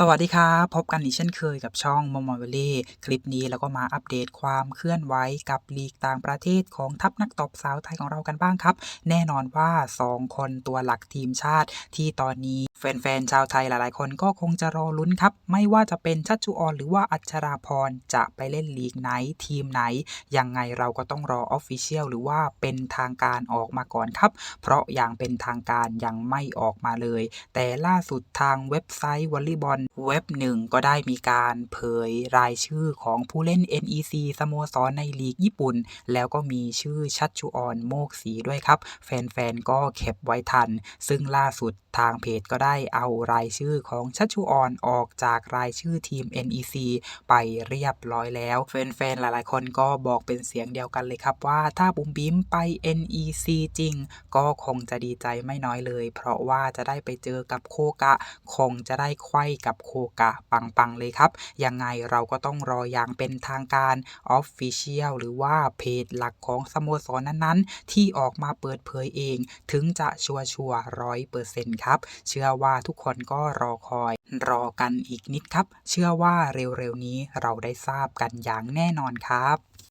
สวัสดีครับ พบกันอีกเช่นเคยกับช่องมอมอเวลีคลิปนี้เราก็มาอัปเดตความเคลื่อนไหวกับลีกต่างประเทศของทัพนักตบสาวไทยของเรากันบ้างครับ แน่นอนว่า 2 คนตัวหลักทีมชาติที่ตอนนี้แฟนๆ ชาวไทยหลายๆ คนก็คงจะรอลุ้นครับ ไม่ว่าจะเป็นชัชชุออนหรือว่าอัชราพรจะไปเล่นลีกไหนทีมไหน ยังไงเราก็ต้องรอออฟฟิเชียลหรือว่าเป็นทางการออกมาก่อนครับ เพราะอย่างเป็นทางการยังไม่ออกมาเลย แต่ล่าสุดทางเว็บไซต์วอลลย์บอลเว็บหนึ่งก็ได้มีการเผยรายชื่อของผู้เล่น NEC สโมสรในลีกญี่ปุ่น แล้วก็มีชื่อชัชชุออนโมกศรีด้วยครับ แฟนๆ ก็เก็บไว้ทัน ซึ่งล่าสุดทางเพจก็ได้เอารายชื่อของชัชชุออนออกจากรายชื่อทีม NEC ไปเรียบร้อยแล้ว แฟนๆ หลายๆ คนก็บอกเป็นเสียงเดียวกันเลยครับว่าถ้าบุ๋มบิ้มไป NEC จริง ก็คงจะดีใจไม่น้อยเลย เพราะว่าจะได้ไปเจอกับโคกะ คงจะได้ไขว้กับโคกะปัง ๆ เลยครับ ยังไงเราก็ต้องรออย่างเป็นทางการ Official หรือว่าเพจหลักของสโมสรนั้นๆ ที่ออกมาเปิดเผยเอง ถึงจะชัวชัวร้อยเปอร์เซ็นต์ครับ เชื่อว่าทุกคนก็รอคอย รอกันอีกนิดครับ เชื่อว่าเร็ว ๆ นี้เราได้ทราบกันอย่างแน่นอนครับ